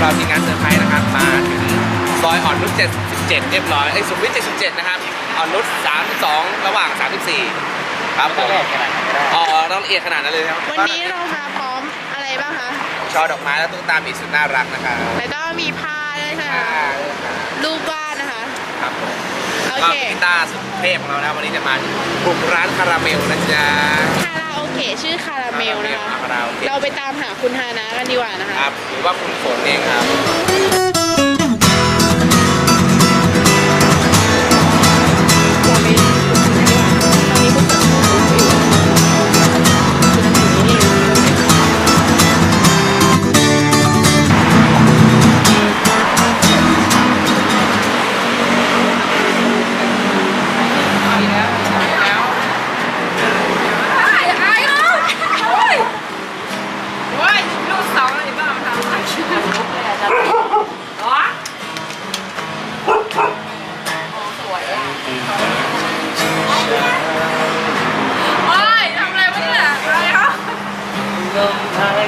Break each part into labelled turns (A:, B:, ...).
A: เราทีมงานเซอร์ไพรส์นะครับ มาถึงซอยอ่อนนุช77 เรียบร้อย เอ้ยสุขุมวิท77 นะครับ อ่อนนุช32 ระหว่าง 34 ครับผมอ๋อต้องละเอียดขนาดนั้นเลยครับ
B: วันนี้เรามาพร้อมอะไรบ้างคะ
A: ช่อดอกไม้และตุ๊กตาหมีสุดน่ารักนะครับ
B: แล้วก็มีผ้าด้วยค่ะ
A: อ่า
B: รูปวาดนะคะ
A: ครับผม
B: โอ
A: ก็
B: เค
A: พี่กีตาร์สุดเทพของเรานะวันนี้จะมาบุกร้านคาราเมลนะจ๊ะ
B: คาราโอเกะชื่อคาราเมลนะคะ
A: คาราโอเกะ
B: เราไปตามหาคุณฮานะกันดีกว่านะคะ
A: ครับหรือว่าคุณฝนเองครับ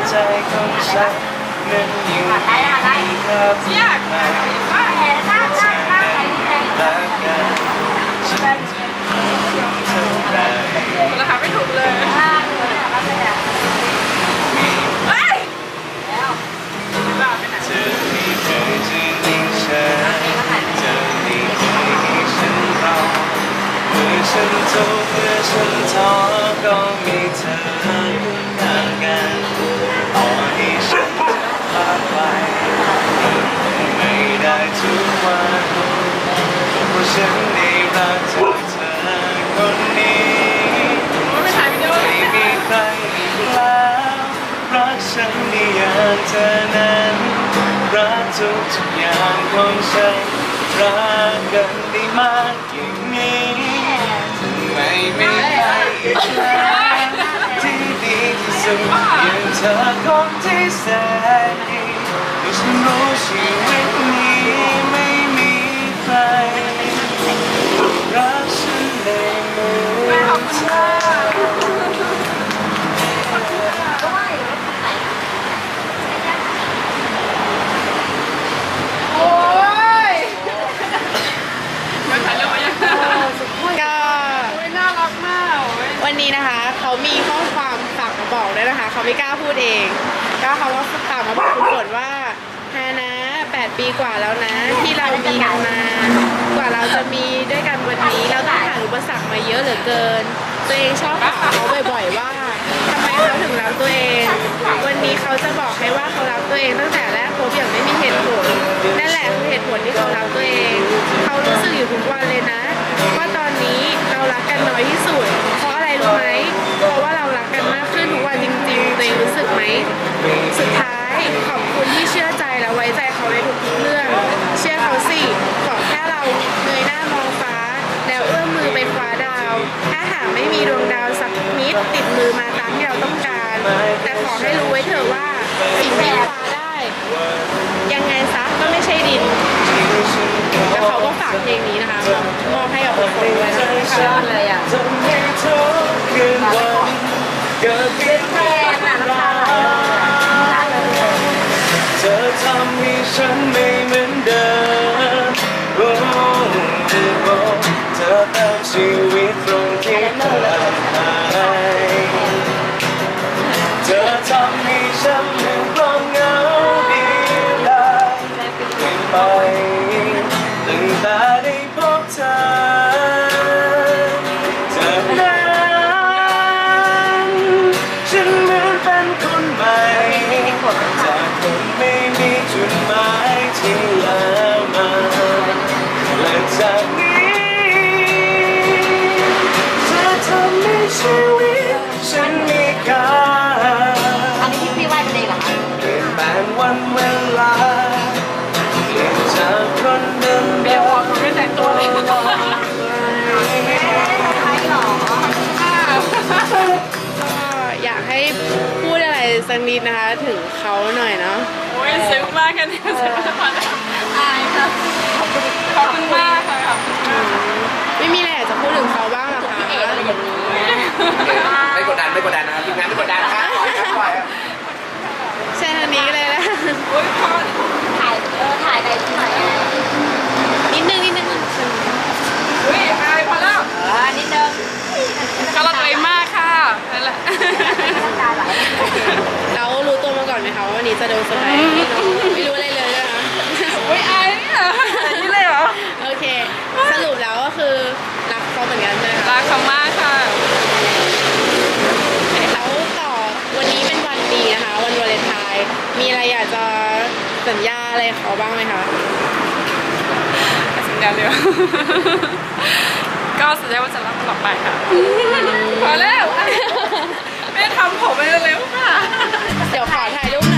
C: ใจของฉันนั้นอยู่ในครับที่ไหนรักกันฉันจะเท่าไร
D: ราคาไม่ถูกเลย
C: เธอมีเคยจะยิงฉันเธอมีเคยให้ฉันรอเมื่อฉันทุกข์เมื่อฉันท้อก็มีเธอ ฉันได้รักเธอเธอคนนี้
D: ไม่ถ่ายวิดีโอ
C: ไม่มีใครอีกแล้วรักฉันได้อย่างเธอนั้นรักทุกทุกอย่างของฉันรักกันได้มากอย่างนี้ทำไม่มีใครอีกแล้วที่ดีที่สุดอย่างเธอคนที่แสนดีแต่ฉันรู้ชีวิตนี้
B: วันนี้นะคะ เขามีข้อความฝากมาบอกด้วยนะคะ เขาไม่กล้าพูดเอง ก็เขาก็ฝากมาบอกคุณฝนว่าฮานะ8ปีกว่าแล้วนะ ที่เรามีกันมา กว่าเราจะมีด้วยกันวันนี้ เราต้องผ่านอุปสรรคมาเยอะเหลือเกิน ตัวเองชอบถามเขาบ่อยๆว่าทำไมเขาถึงรักตัวเอง วันนี้เขาจะบอกให้ว่าเขารักตัวเองตั้งแต่แรกพบ แต่ขอให้รู้ไว้เถอะว่าสิ่งที่คว้าได้ ยังไงซะก็ไม่ใช่ดิน แล้วเขาก็ฝากเพลงนี้นะคะมอบให้กับคนด้วยนะคะ
D: อะไรอะ
C: เกิดเพียงแค่รักเธอทำให้ฉันไม่เหมือนเดิมโอ้เธอเธอเติมชีวิตตรงที่ขาด พ
B: สักนิดนะคะ ถึงเขาหน่อยเนาะ
D: โอ้ยซึ้งมากกันเนี่ยซึ้งมากอายค่ะขอบคุณขอบคุณมากค่ะขอบคุณมาก
B: ไม่มีอะไรอยากจะพูดถึงเขาบ้างเหรอคะ
A: ไม่กดดันไม่ รุป
D: แล้วก็คื
B: อรักเขาเหมือนกันใช่ไหมคะ
D: รักเขามากค่ะ
B: แล้วต่อวันนี้เป็นวันดีนะคะ วันวาเลนไทน์มีอะไรอยากจะสัญญาอะไรเขาบ้างไหมคะ
D: สัญญาเลย ก็สัญญาว่าจะรักตลอดไปค่ะ
B: พ
D: อแล้วแม่ทำผมไปเร็วค่ะ
B: เดี๋ยวขอถ่ายรูปหน่อย